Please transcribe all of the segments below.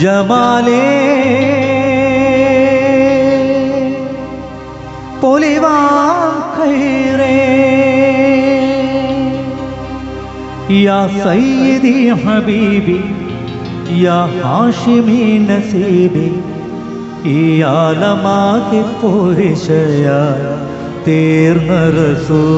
ജമാലേ പൊലിവാം ഖൈറേ. യാ സയ്യിദി ഹബീബി യാ ഹാഷിമി നസീബി ഈ ആലമാകെ പോരിശയ തീർന്ന റസൂൽ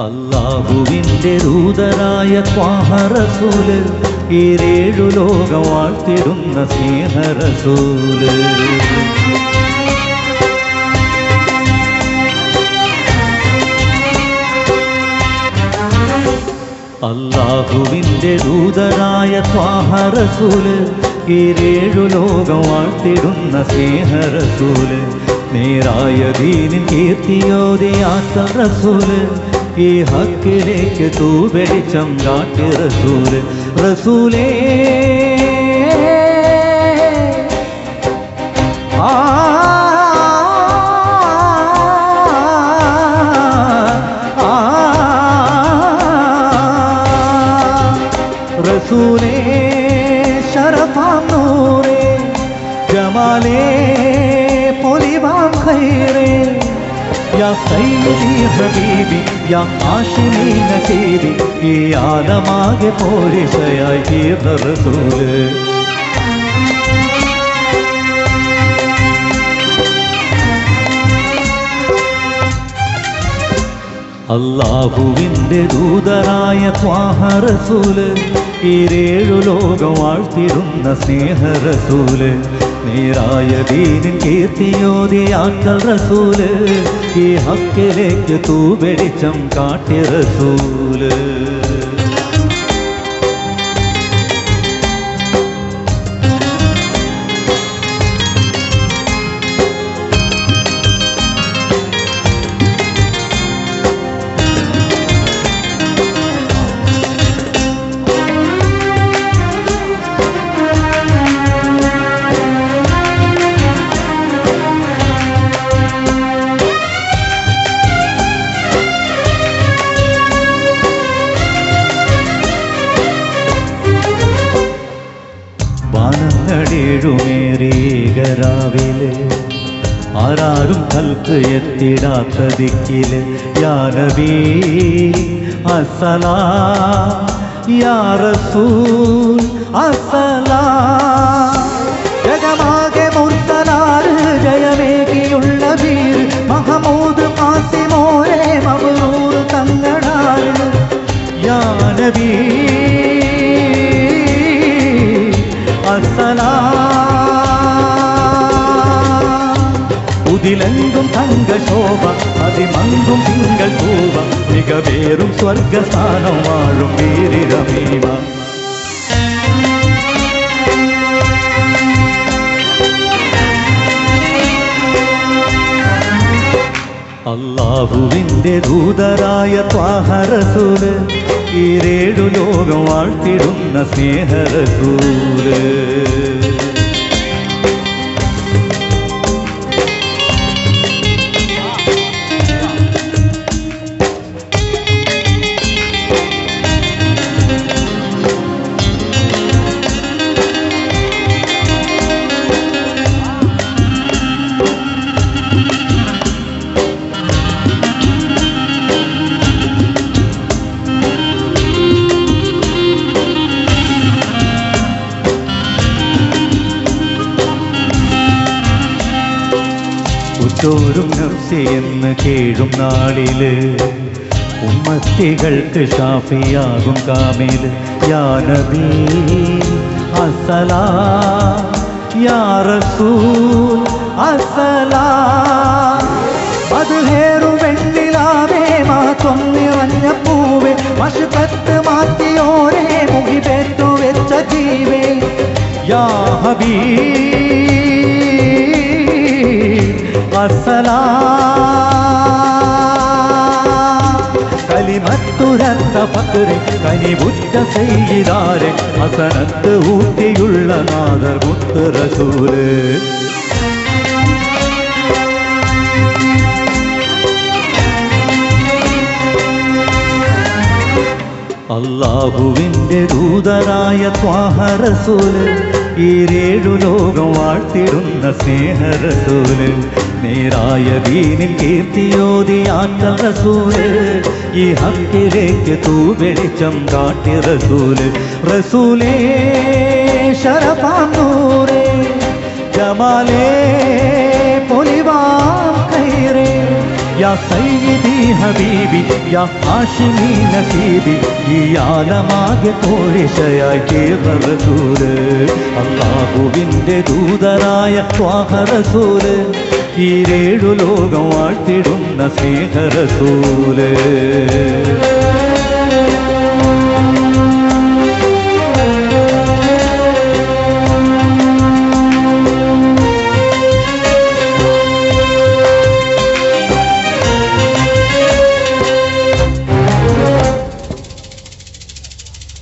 അള്ളാഹുവിന്റെ ദൂതരായ ക്വാഹറസൂൽ ഈരേഴു ലോകം വാഴ്ത്തിടുന്ന സ്നേഹറസൂൽ. അല്ലാഹുവിന്റെ ദൂതരായ ത്വാഹറസൂൽ ഈരേഴു ലോകം വാഴ്ത്തിടുന്ന സ്നേഹറസൂൽ. നേരായ ദീനിൻ കീർത്തിയോതെയാത്ത റസൂൽ ഈ ഹക്കിലേക്ക് തൂ വെളിച്ചം കാട്ടി റസൂൽ റസൂലേ ആ റസൂലേ ശരഫാം നൂറേ ജമാലേ ഖൈറേ യാ ഹബീബി യാ ആശിമി നസീബി ഈ ആലമാകെ പോരിശയായി തീർന്ന റസൂൽ. അള്ളാഹുവിന്റെ ദൂതരായ സ്വാഹറസൂൽ ഈരേഴു ലോകം വാഴ്ത്തിരുന്ന സ്നേഹറസൂൽ നേരായ ദീനിൻ കീർത്തിയോതിയാക്കൽ റസൂൽ. ഈ ഹക്കിലേക്ക് തൂവെളിച്ചം വെളിച്ചം കാട്ടിയ റസൂൽ. വാനങ്ങളേഴുമേറിയേകരാവിൽ ആരാരും കൽക്ക് എത്തിടാത്ത ദിക്കിൽ യാനബീ അസലാ യാ റസൂൽ അസലാ തങ്കശോഭ അതിമങ്കും തിങ്കൾ പൂവ മികവേറും സ്വർഗസ്ഥാനം വാഴും വീരിരമീവ അള്ളാഹുവിന്റെ ദൂതരായ ത്വാഹറസൂൽ ഈരേഴു ലോകം വാഴ്ത്തിടുന്ന സ്നേഹറസൂൽ ഉറ്റോരും നഫ്സി എന്ന് കേഴും നാളിൽ. ഉമ്മത്തികൾക്ക് ഷാഫിയാകും കാമിൽ. യാ നബി അസലാ യാ റസൂൽ അസലാ അത് ഹേറു വെണ്ണിലാവേ മാസം നിറഞ്ഞ പൂവേ മഷുക്കത്ത് മാറ്റിയോരേ മുഖിപേറ്റു വെച്ച ജീവേ. യാ ഹബീ അസലാം കലിമത്തുരത്ത പക്കരെ കനിവുറ്റ ചെയ്താരെ അസനത്ത് ഊട്ടിയുള്ള നാദർ മുത്ത് റസൂൽ അള്ളാഹുവിന്റെ ദൂതനായ ത്വാഹറസൂൽ ഈ രേഴു ലോകം വാഴ്ത്തിടുന്ന സ്നേഹരസൂൽ നേരായ വീനിൽ കീർത്തിയോതിയാക്കൂൽ ഈ ഹക്കിലേക്ക് തൂ വെളിച്ചം കാട്ടി റസൂൽ. റസൂലേ ശരപാന്നൂരേ ജമാലേ യാ സയ്യിദി ഹബീബി യാ ഹാഷിമി നസീബി ഈ ആലമാകെ കോഴിശയായി തീർന്ന റസൂൽ അള്ളാഹുവിന്റെ ദൂതനായ ത്വാഹ ഈരേഴു ലോകം വാഴ്ത്തിടുന്ന